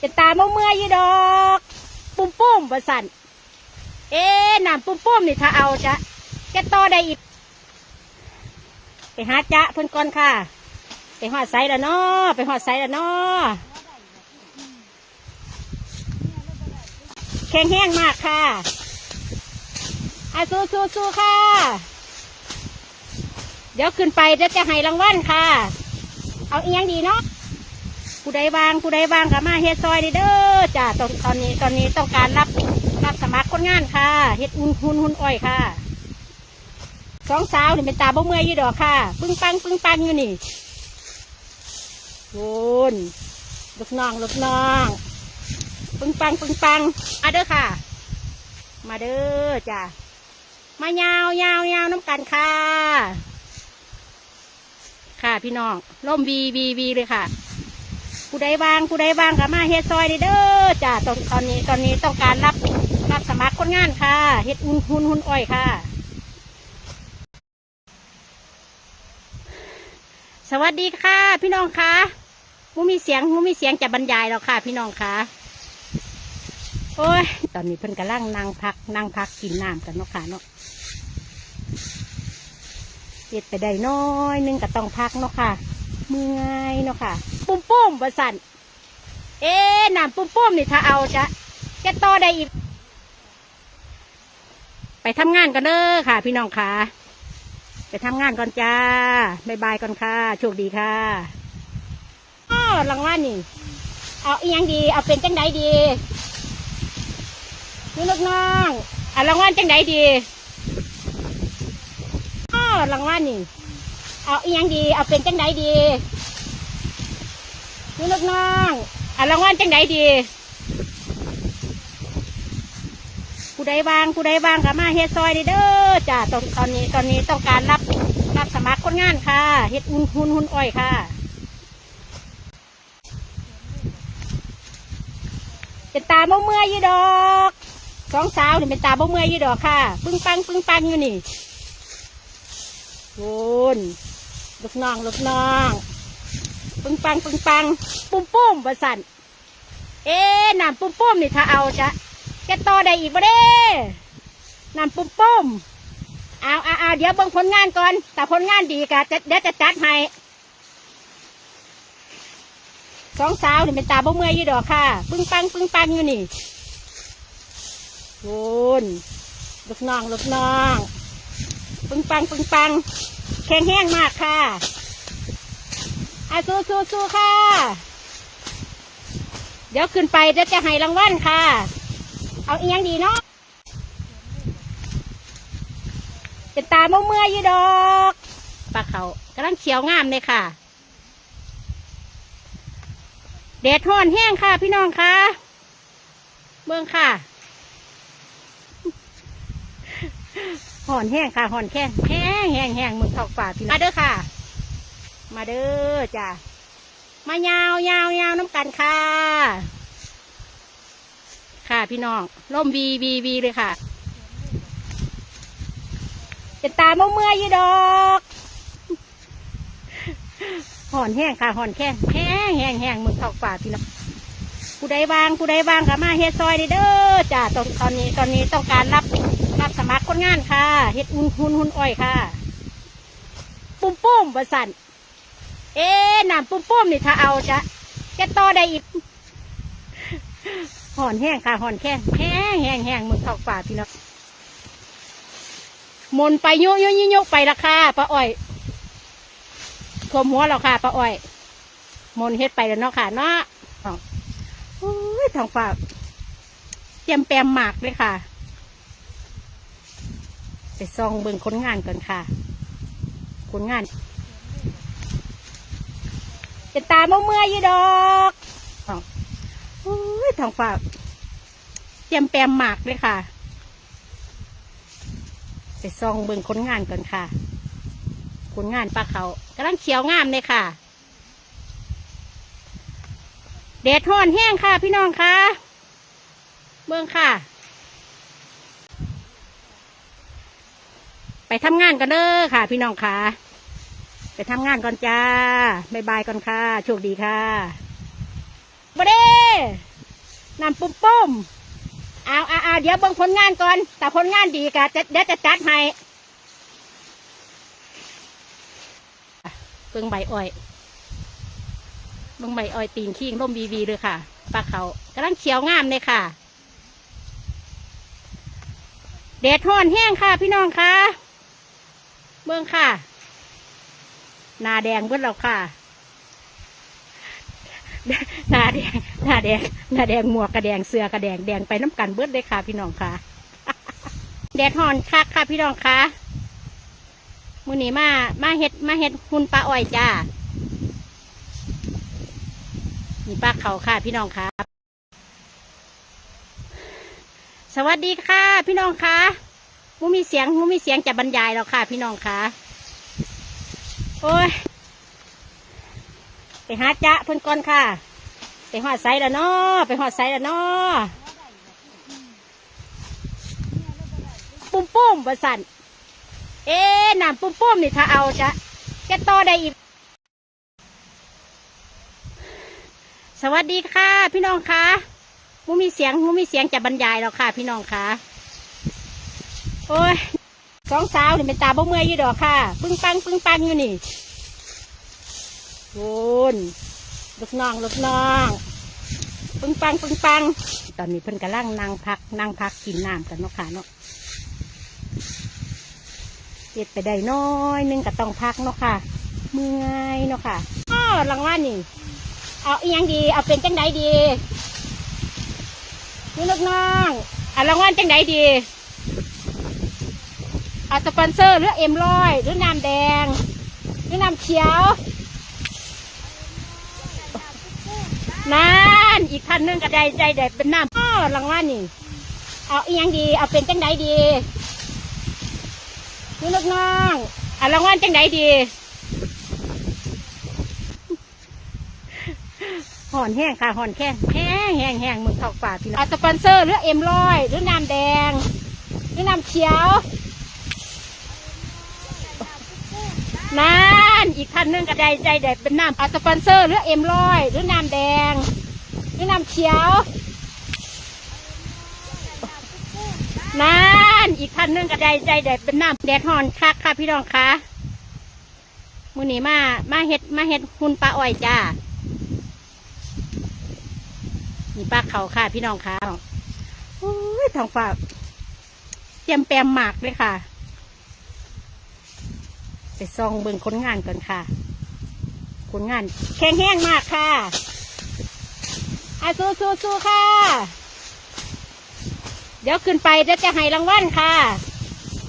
จะตามเมื่อยอยู่ดอก ปุ้มปุ้มประสันเอ๊น้ำปุ้มปุ้มนี่ถ้าเอาจะแกต่อได้อีก ไปหาจะเพิ่นก่อนค่ะ ไปหอดไซแล้วเนาะไปหอดไซแล้วเนาะแข็งแห้งมากค่ะอาสู้สู้สู้ค่ะ เดี๋ยวขึ้นไปเดี๋ยวจะให้รางวัลค่ะ เอาเอียงดีเนาะ ผู้ใดบางผู้ใดบางก็มาเฮ็ดซอยเด้อจ้าตอนตอนนี้ตอนนี้ต้องการรับรับสมัครคนงานค่ะเฮ็ดอุ่นหุ่นหุ่นอ้อยค่ะสองสาวนี่เป็นตาบ่เมื่อยยู่ดอกค่ะ ปึ้งปังปึ้งปังอยู่นี่โวนลูกน้องลูกน้องปึ้งปังปึ้งปังมาเด้อค่ะ มาเด้อจ้ามายาวยาวยาวน้ำกันค่ะ ค่ะพี่น้องร่มวีวีวีเลยค่ะ ผู้ใดบางผู้ใดบางก็มาเฮ็ดซอยเด้อจ้าตอนตอนนี้ตอนนี้ต้องการรับรับสมัครคนงานค่ะเฮ็ดอุ่นหุ่นหุ่นอ้อยค่ะ สวัสดีค่ะ พี่น้องคะมูมีเสียงมูมีเสียงจะบรรยายแล้วค่ะ พี่น้องคะโอ้ยตอนนี้เพิ่นกำลังนั่งพักนั่งพักกินน้ำกันเนาะค่ะเนาะเฮ็ดไปได้น้อยหนึงก็ต้องพักเนาะค่ะ เมื่อยเนาะค่ะ ปุ้มปุ้มประสันเอ๊น้ำปุ้มปุ้มนี่ถ้าเอาจะแกต่อได้อีก ไปทำงานกันเด้อค่ะ พี่น้องค่ะไปทำงานก่อนจ้าบายบายก่อนค่ะ โชคดีค่ะอ้อรางวัลนี่ เอาอียังดี เอาเป็นจังไดดีนี่ลูกน้องเอารางวัลจังไดดีอ้อรางวัลนี่ เอาอีหยังดีเอาเป็นจังไดดีนี่ลูกน้องเอารางวัลจังไดดีผู้ใดบางผู้ใดบางก็มาเฮ็ดซอยเด้อจ้าตอนตอนนี้ตอนนี้ต้องการรับรับสมัครคนงานค่ะเฮ็ดอุ่นหุ่นหุ่นอ้อยค่ะเป็นตาบ่เมื่อยอยู่ดอกสองสาวนี่เป็นตาบ่เมื่อยอยู่ดอกค่ะ ปึ้งปังปึ้งปังอยู่นี่โวน ลูกน้องลูกน้องปึ้งปังปึ้งปัง ปุ้มปุ้มประสันเอ๊น้ำปุ้มปุ้มนี่ถ้าเอาจะแกต่อได้อีกบ่เด้น้ำปุ้มปุ้มเอาเอาเอาเดี๋ยวเบิ่งผลงานก่อน แต่ผลงานดีกะจะเดี๋ยวจะจัดให้สองสาวนี่เป็นตาบ่เมื่อยยี่ดอกค่ะ ปึ้งปังปึ้งปังอยู่นี่โวนลูกน้องลูกน้อง ปึ้งปังปึ้งปัง แข็งแห้งมากค่ะอาสู้สู้สู้ค่ะ เดี๋ยวขึ้นไปเดี๋ยวจะให้รางวัลค่ะ เอาเอียงดีเนาะเป็นตาเมื่อเมื่อยอยู่ดอกปลาเขากำลังเขียวงามเลยค่ะแดดร้อนแห้งค่ะพี่น้องค่ะเมืองค่ะ ห่อนแห้งค่ะห่อนแข้งแห้งแห้งแห้งเมืองทองฝ่าพี่น้องมาเด้อค่ะ มาเด้อจ้ะมายาวยาวยาวน้ำกันค่ะ ค่ะพี่น้องร่มวีวีวีเลยค่ะเป็นตาเมื่อเมื่อยอยู่ดอกห่อนแห้งค่ะห่อนแข้งแห้งแห้งแห้งเมืองทองฝ่าพี่น้องผู้ใดบางผู้ใดบางก็มาเฮ็ดซอยเด้อจ้าตอนตอนนี้ตอนนี้ต้องการรับ รับสมัคนงานค่ะเฮ็ดอุ่นหุ่นหุ่นอ้อยค่ะ ปุ้มปุ้มประสันเอ๊น้ำปุ้มปุ้มนี่ถ้าเอาจะแกต่อได้อีกห่อนแห้งค่ะห่อนแข้งแห้งแห้งแห้งมึงทองฝ่าพี่น้องมนไปโยโยโยโยไปละค่ะป้าอ้อยทวมหัวเราค่ะป้าอ้อย มนเฮ็ดไปแล้วเนาะค่ะเนาะอ้าวโอ้ยทองฝ่าเตรียมแปมหมากเลยค่ะ ไปซองเบิ่งคนงานก่อนค่ะ คนงานเป็นตาเมื่อเมื่อยอยู่ดอกอ้าวโอ้ยทองฝากเตรียมแปมหมากเลยค่ะ ไปซองเบิ่งคนงานก่อนค่ะ คนงานปลาเขากำลังเขียวงามเลยค่ะแดดร้อนแห้งค่ะพี่น้องค่ะเมืองค่ะ ไปทำงานกันเด้อค่ะ พี่น้องค่ะ ไปทำงานก่อนจ้าบายบายก่อนค่ะโชคดีค่ะบเด้น้ำปุ้มปุ้มเอาเอาเอาเดี๋ยวเบิ่งผลงานก่อน แต่ผลงานดีกะจะเดี๋ยวจะจัดให้เบิ่งใบอ้อยเบิ่งใบอ้อยตีนขี้งร่มวีวีเลยค่ะปลาเขากำลังเขียวงามเลยค่ะแดดร้อนแห้งค่ะพี่น้องค่ะ เบิ่งค่ะ นาแดงเบิ่แล้วค่ะ นาแดงนาแดงนาแดงหมวกกระแดงเสือกระแดงแดงไปน้ำกันเบิดเลยค่ะ พี่น้องค่ะ แดดหอนคักค่ะ พี่น้องค่ะมือนี้มา มาเฮ็ด มาเฮ็ดหุ่นปลาอ้อยจ้านี่ปลาเขาค่ะ พี่น้องค่ะ สวัสดีค่ะ พี่น้องค่ะ มูมีเสียงมูมีเสียงจะบรรยายแล้วค่ะ พี่น้องค่ะ โอ้ย ไปหาจ๊ะเพิ่นก่อนค่ะ ไปหอดไซแล้วเนาะไปหอดไซแล้วเนาะปุ้มปุ้มประสันเอ๊น้ำปุ้มปุ้มนี่ถ้าเอาจะจะต่อได้อีก สวัสดีค่ะ พี่น้องค่ะมูมีเสียงมูมีเสียงจะบรรยายแล้วค่ะ พี่น้องค่ะ โอ้ยสองสาวนี่เป็นตาบ่เมื่อยอยู่ดอกค่ะ ปึ้งปังปึ้งปังอยู่นี่โวนลูกน้องลูกน้องปึงปังปึงปัง ตอนนี้เพิ่นกำลังนั่งพักนั่งพักกินน้ำกันเนาะค่ะเนาะเจ็ดไปได้น้อยหนึงก็ต้องพักเนาะค่ะ เมื่อยเนาะค่ะอ้อรางวัลนี่ เอาอีหยังดีเอาเป็นจังไดดีนี่ลูกน้องเอารางวัลจังไดดี อาสปอนเซอร์หรือเอ็มร้อยหรือน้ำแดง หรือน้ำเขียว นั่นอีกคันหนึงก็ได้ใจได้เป็นน้ำอ้อรางวัลนี่ เอาอียังดี เอาเป็นจังไดดีนี่ลูกน้องเอารางวัลจังไดดีหอนแห้งค่ะหอนแค่แห้งแห้งแห้งมึงเข้าฝาพี่น้องเอาสปอนเซอร์หรือเอ็มร้อยหรือน้ำแดง หรือน้ำเขียว นั่นอีกคันนึงก็ได้ใจได้เป็นน้ำอาสปอนเซอร์หรือเอ็มร้อยหรือน้ำแดงหรือน้ำเขียวนั่นอีกคันนึงก็ได้ใจได้เป็นน้ำแดดหอนคักค่ะพี่น้องคะมือนี้มามาเฮ็ดมาเฮ็ดหุ่นปลาอ้อยจ้านี่ปลาเขาค่ะพี่น้องคะโอ้ยทางฝากเตรียมแปมหมากเลยค่ะ ไปซองเบิ่งคนงานก่อนค่ะ คนงาน แข็งแห้งมากค่ะอาสู้สู้สู้ค่ะ เดี๋ยวขึ้นไปเดี๋ยวจะให้รางวัลค่ะ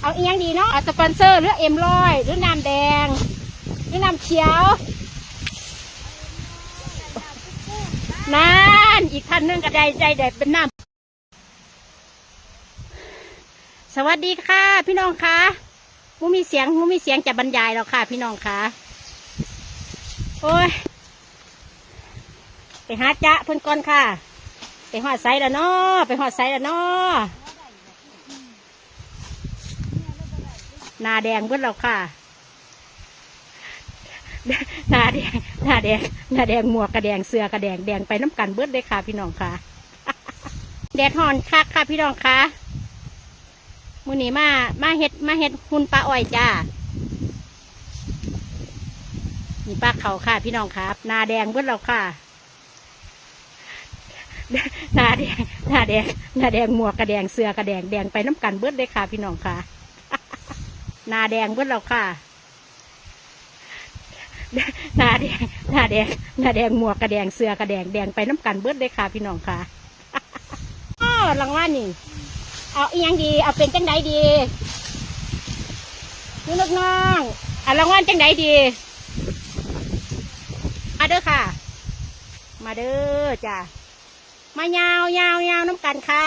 เอาเอียงดีเนาะเอาสปอนเซอร์หรือเอ็มร้อยหรือน้ำแดงหรือน้ำเขียว นั่น อีกคันหนึงก็ไดใจได้เป็นน้ำสวัสดีค่ะ พี่น้องค่ะ มูมีเสียงมูมีเสียงจะบรรยายแล้วค่ะ พี่น้องค่ะ โอ้ย ไปหาจ๊ะเพิ่นก่อนค่ะ ไปหอดไซแล้วเนาะไปหอดไซแล้วเนาะหนาแดงเบิดแล้วค่ะหนาแดงหนาแดงหนาแดงหมวกกระแดงเสือกระแดงแดงไปน้ำกันเบิดเลยค่ะ พี่น้องค่ะ แดดหอนคักค่ะพี่น้องค่ะ มือนี้มา มาเฮ็ด มาเฮ็ดหุ่นปลาอ้อยจ้านี่ปลาเขาค่ะ พี่น้องครับ นาแดงเบิดแล้วค่ะ นาแดงนาแดงนาแดงหมวกกระแดงเสือกระแดงแดงไปน้ำกันเบิดเลยค่ะ พี่น้องค่ะ นาแดงเบิดแล้วค่ะหนาแดงหนาแดงหนาแดงหมวกกระแดงเสือกระแดงแดงไปน้ำกันเบิดเลยค่ะพี่น้องค่ะอ้อรางวัลนี่ เอาอีหยังดี เอาเป็นจังไดดีนี่ลูกน้องเอารางวัลจังไดดี มาเด้อค่ะ มาเด้อจ้ะ มายาวยาวยาวน้ำกันค่ะ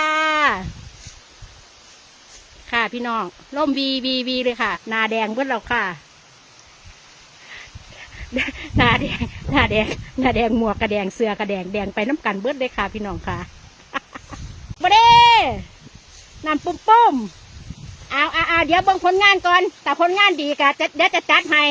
ค่ะพี่น้องร่มวีวีวีเลยค่ะ นาแดงเบิดแล้วค่ะหนาแดงหนาแดงหนาแดงหมวกกระแดงเสือกระแดงแดงไปน้ำกันเบิดเลยค่ะพี่น้องค่ะ น้ำปุ้มปุ้มเอาเอาเอาเดี๋ยวเบิ่งผลงานก่อน แต่ผลงานดีกะจะเดี๋ยวจะจัดให้